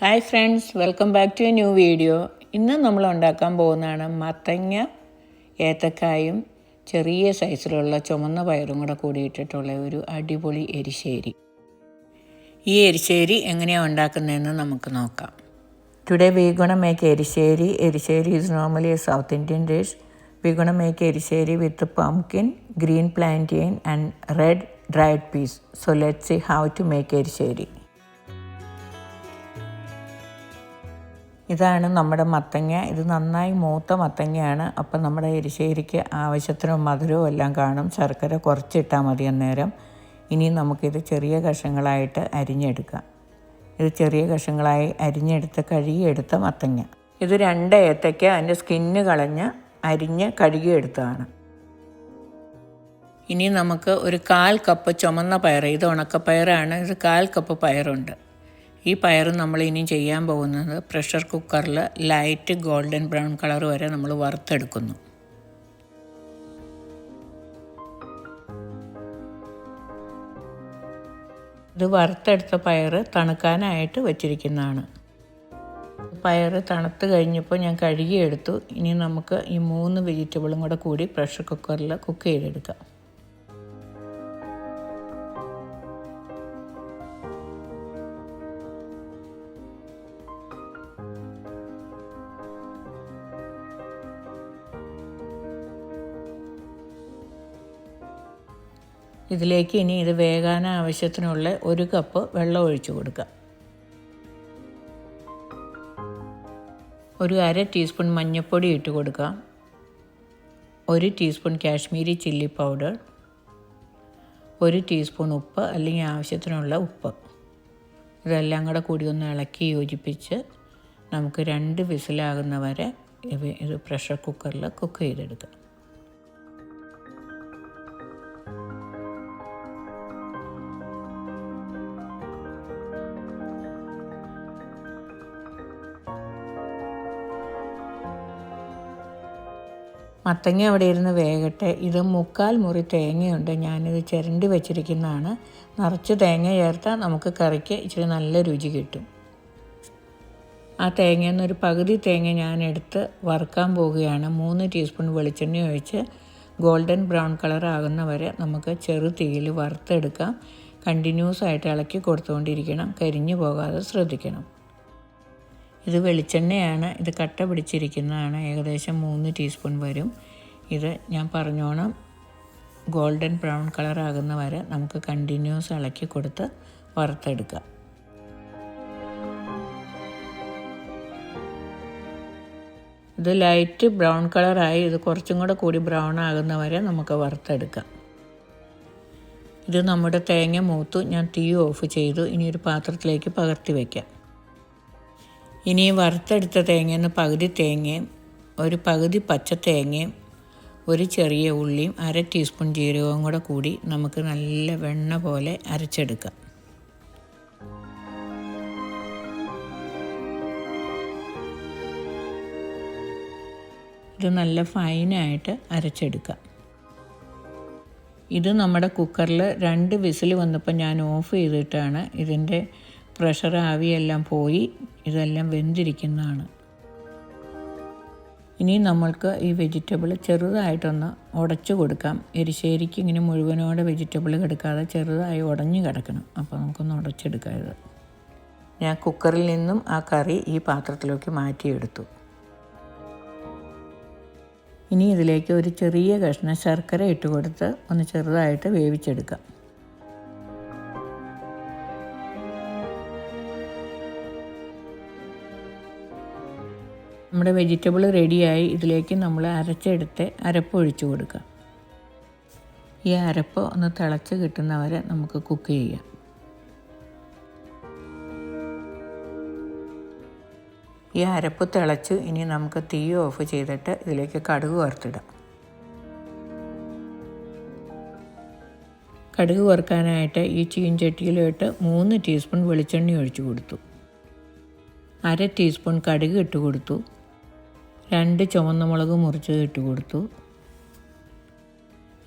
Hi friends welcome back to a new video ഇന്ന് നമ്മൾ ഉണ്ടാക്കാൻ പോകുന്നതാണ് മത്തങ്ങ ഏത്തക്കായും ചെറിയ സൈസിലുള്ള ചുമന്ന പയറും കൂടെ കൂടിയിട്ടിട്ടുള്ള ഒരു അടിപൊളി എരിശ്ശേരി. ഈ എരിശ്ശേരി എങ്ങനെയാണ് ഉണ്ടാക്കുന്നതെന്ന് നമുക്ക് നോക്കാം. Today we gonna make erissery. Erissery is normally a South Indian dish we gonna make erissery with pumpkin green plantain and red dried peas so let see how to make erissery. ഇതാണ് നമ്മുടെ മത്തങ്ങ. ഇത് നന്നായി മൂത്ത മത്തങ്ങയാണ്. അപ്പം നമ്മുടെ എരിശ്ശേരിക്ക് ആവശ്യത്തിന് മധുരവും എല്ലാം കാണും. ശർക്കര കുറച്ചിട്ടാൽ മതി അന്നേരം. ഇനി നമുക്കിത് ചെറിയ കഷങ്ങളായിട്ട് അരിഞ്ഞെടുക്കാം. ഇത് ചെറിയ കഷങ്ങളായി അരിഞ്ഞെടുത്ത് കഴുകിയെടുത്ത മത്തങ്ങ. ഇത് രണ്ട് ഏത്തയ്ക്ക അതിന്റെ സ്കിന്ന് കളഞ്ഞ് അരിഞ്ഞ് കഴുകിയെടുത്തതാണ്. ഇനി നമുക്ക് ഒരു കാൽ കപ്പ് ചുമന്ന പയർ ഇത് ഉണക്കപ്പയറാണ്. ഇത് കാൽ കപ്പ് പയറുണ്ട്. ഈ പയർ നമ്മൾ ഇനി ചെയ്യാൻ പോകുന്നത് പ്രഷർ കുക്കറിൽ ലൈറ്റ് ഗോൾഡൻ ബ്രൗൺ കളർ വരെ നമ്മൾ വറുത്തെടുക്കുന്നു. ഇത് വറുത്തെടുത്ത പയർ തണുക്കാനായിട്ട് വച്ചിരിക്കുന്നതാണ്. പയർ തണുത്ത് കഴിഞ്ഞപ്പോൾ ഞാൻ കഴുകിയെടുത്തു. ഇനി നമുക്ക് ഈ മൂന്ന് വെജിറ്റബിളും കൂടെ കൂടി പ്രഷർ കുക്കറിൽ കുക്ക് ചെയ്തെടുക്കാം. ഇതിലേക്ക് ഇനി ഇത് വേകാൻ ആവശ്യത്തിനുള്ള ഒരു കപ്പ് വെള്ളം ഒഴിച്ചു കൊടുക്കുക ഒരു അര ടീസ്പൂൺ മഞ്ഞൾപ്പൊടി ഇട്ട് കൊടുക്കാം. ഒരു ടീസ്പൂൺ കാശ്മീരി ചില്ലി പൗഡർ. ഒരു ടീസ്പൂൺ ഉപ്പ് അല്ലെങ്കിൽ ആവശ്യത്തിനുള്ള ഉപ്പ്. ഇതെല്ലാം കൂടെ കൂടി ഒന്ന് ഇളക്കി യോജിപ്പിച്ച് നമുക്ക് രണ്ട് വിസിലാകുന്ന വരെ ഇത് പ്രഷർ കുക്കറിൽ കുക്ക് ചെയ്തെടുക്കാം. മത്തങ്ങ അവിടെ ഇരുന്ന് വേകട്ടെ. ഇത് മുക്കാൽ മുറി തേങ്ങയുണ്ട്. ഞാനിത് ചിരണ്ടി വെച്ചിരിക്കുന്നതാണ്. നിറച്ച് തേങ്ങ ചേർത്താൽ നമുക്ക് കറിക്ക് ഇച്ചിരി നല്ല രുചി കിട്ടും. ആ തേങ്ങയിൽ നിന്നൊരു പകുതി തേങ്ങ ഞാൻ എടുത്ത് വറുക്കാൻ പോവുകയാണ്. മൂന്ന് ടീസ്പൂൺ വെളിച്ചെണ്ണ ഒഴിച്ച് ഗോൾഡൻ ബ്രൗൺ കളർ ആകുന്ന വരെ നമുക്ക് ചെറു തീയിൽ വറുത്തെടുക്കാം. കണ്ടിന്യൂസ് ആയിട്ട് ഇളക്കി കൊടുത്തുകൊണ്ടിരിക്കണം. കരിഞ്ഞു പോകാതെ ശ്രദ്ധിക്കണം. ഇത് വെളിച്ചെണ്ണയാണ്. ഇത് കട്ട പിടിച്ചിരിക്കുന്നതാണ്. ഏകദേശം മൂന്ന് ടീസ്പൂൺ വരും. ഇത് ഞാൻ പറഞ്ഞോണം. ഗോൾഡൻ ബ്രൗൺ കളർ ആകുന്ന വരെ നമുക്ക് കണ്ടിന്യൂസ് ഇളക്കി കൊടുത്ത് വറുത്തെടുക്കാം. ഇത് ലൈറ്റ് ബ്രൗൺ കളറായി ഇത് കുറച്ചും കൂടെ കൂടി ബ്രൗൺ ആകുന്ന വരെ നമുക്ക് വറുത്തെടുക്കാം. ഇത് നമ്മുടെ തേങ്ങ മൂത്തു. ഞാൻ തീ ഓഫ് ചെയ്തു. ഇനി ഒരു പാത്രത്തിലേക്ക് പകർത്തി വയ്ക്കാം ഇനി വറുത്തെടുത്ത തേങ്ങയെന്ന് പകുതി തേങ്ങയും ഒരു പകുതി പച്ച തേങ്ങയും ഒരു ചെറിയ ഉള്ളിയും അര ടീസ്പൂൺ ജീരകവും കൂടെ കൂടി നമുക്ക് നല്ല വെണ്ണ പോലെ അരച്ചെടുക്കാം. ഇത് നല്ല ഫൈനായിട്ട് അരച്ചെടുക്കാം. ഇത് നമ്മുടെ കുക്കറിൽ രണ്ട് വിസിൽ വന്നപ്പോൾ ഞാൻ ഓഫ് ചെയ്തിട്ടാണ് ഇതിന്റെ പ്രഷർ ആവിയെല്ലാം പോയി ഇതെല്ലാം വെന്തിരിക്കുന്നതാണ്. ഇനി നമ്മൾക്ക് ഈ വെജിറ്റബിൾ ചെറുതായിട്ടൊന്ന് ഉടച്ചു കൊടുക്കാം. എരിശ്ശേരിക്ക് ഇങ്ങനെ മുഴുവനോടെ വെജിറ്റബിൾ കിടക്കാതെ ചെറുതായി ഉടഞ്ഞു കിടക്കണം. അപ്പോൾ നമുക്കൊന്ന് ഉടച്ചെടുക്കാം ഇത് ഞാൻ കുക്കറിൽ നിന്നും ആ കറി ഈ പാത്രത്തിലേക്ക് മാറ്റിയെടുത്തു. ഇനി ഇതിലേക്ക് ഒരു ചെറിയ കഷ്ണം ശർക്കര ഇട്ട് കൊടുത്ത് ഒന്ന് ചെറുതായിട്ട് വേവിച്ചെടുക്കാം. നമ്മുടെ വെജിറ്റബിൾ റെഡിയായി ഇതിലേക്ക് നമ്മൾ അരച്ചെടുത്ത് അരപ്പ് ഒഴിച്ചു കൊടുക്കുക. ഈ അരപ്പ് ഒന്ന് തിളച്ച് കിട്ടുന്നവരെ നമുക്ക് കുക്ക് ചെയ്യാം. ഈ അരപ്പ് തിളച്ചു ഇനി നമുക്ക് തീ ഓഫ് ചെയ്തിട്ട് ഇതിലേക്ക് കടുക് വറുത്തിടാം. കടുക് വറുക്കാനായിട്ട് ഈ ചീൻചട്ടിയിലോട്ട് മൂന്ന് ടീസ്പൂൺ വെളിച്ചെണ്ണ ഒഴിച്ചു കൊടുത്തു. അര ടീസ്പൂൺ കടുക് ഇട്ട് കൊടുത്തു. രണ്ട് ചുവന്ന മുളക് മുറിച്ചത് ഇട്ട് കൊടുത്തു.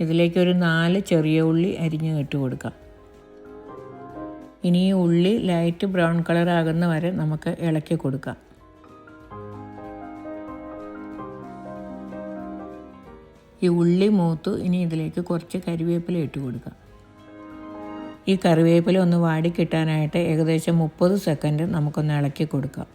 ഇതിലേക്ക് ഒരു നാല് ചെറിയ ഉള്ളി അരിഞ്ഞ് ഇട്ട് കൊടുക്കാം. ഇനി ഈ ഉള്ളി ലൈറ്റ് ബ്രൗൺ കളർ ആകുന്ന വരെ നമുക്ക് ഇളക്കി കൊടുക്കാം. ഈ ഉള്ളി മൂത്തു ഇനി ഇതിലേക്ക് കുറച്ച് കരിവേപ്പില ഇട്ട് കൊടുക്കാം. ഈ കറിവേപ്പില ഒന്ന് വാടി കിട്ടാനായിട്ട് ഏകദേശം മുപ്പത് സെക്കൻഡ് നമുക്കൊന്ന് ഇളക്കി കൊടുക്കാം.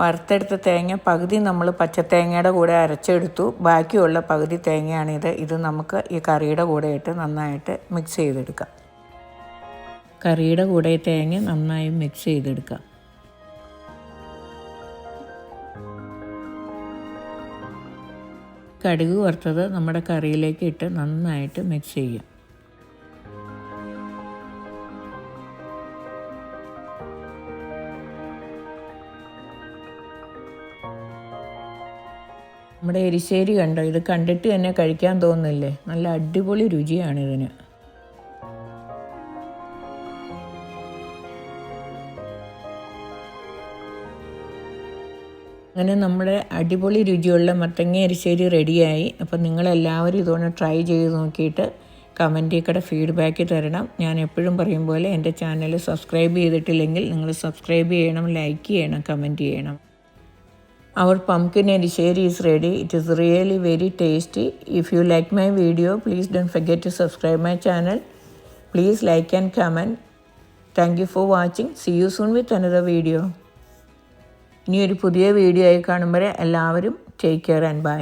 വറുത്തെടുത്ത തേങ്ങ പകുതി നമ്മൾ പച്ചത്തേങ്ങയുടെ കൂടെ അരച്ചെടുത്തു. ബാക്കിയുള്ള പകുതി തേങ്ങയാണിത്. ഇത് നമുക്ക് ഈ കറിയുടെ കൂടെ ഇട്ട് നന്നായിട്ട് മിക്സ് ചെയ്തെടുക്കാം. കറിയുടെ കൂടെ തേങ്ങ നന്നായി മിക്സ് ചെയ്തെടുക്കാം. കടുക് വറുത്തത് നമ്മുടെ കറിയിലേക്ക് ഇട്ട് നന്നായിട്ട് മിക്സ് ചെയ്യാം. നമ്മുടെ എരിശ്ശേരി കണ്ടോ? ഇത് കണ്ടിട്ട് തന്നെ കഴിക്കാൻ തോന്നുന്നില്ലേ? നല്ല അടിപൊളി രുചിയാണ് ഇതിന്. അങ്ങനെ നമ്മുടെ അടിപൊളി രുചിയുള്ള മത്തങ്ങ എരിശ്ശേരി റെഡിയായി. അപ്പം നിങ്ങളെല്ലാവരും ഇതുകൊണ്ട് ട്രൈ ചെയ്ത് നോക്കിയിട്ട് കമന്റിൽ കൂടെ ഫീഡ്ബാക്ക് തരണം. ഞാൻ എപ്പോഴും പറയും പോലെ എന്റെ ചാനൽ സബ്സ്ക്രൈബ് ചെയ്തിട്ടില്ലെങ്കിൽ നിങ്ങൾ സബ്സ്ക്രൈബ് ചെയ്യണം ലൈക്ക് ചെയ്യണം കമന്റ് ചെയ്യണം. Our pumpkin eriseri is ready. It is really very tasty. If you like my video, please don't forget to subscribe my channel. Please like and comment. Thank you for watching. See you soon with another video. ഇനി ഒരു പുതിയ video ആയി കാണുമ്പോൾ എല്ലാവരും take care and by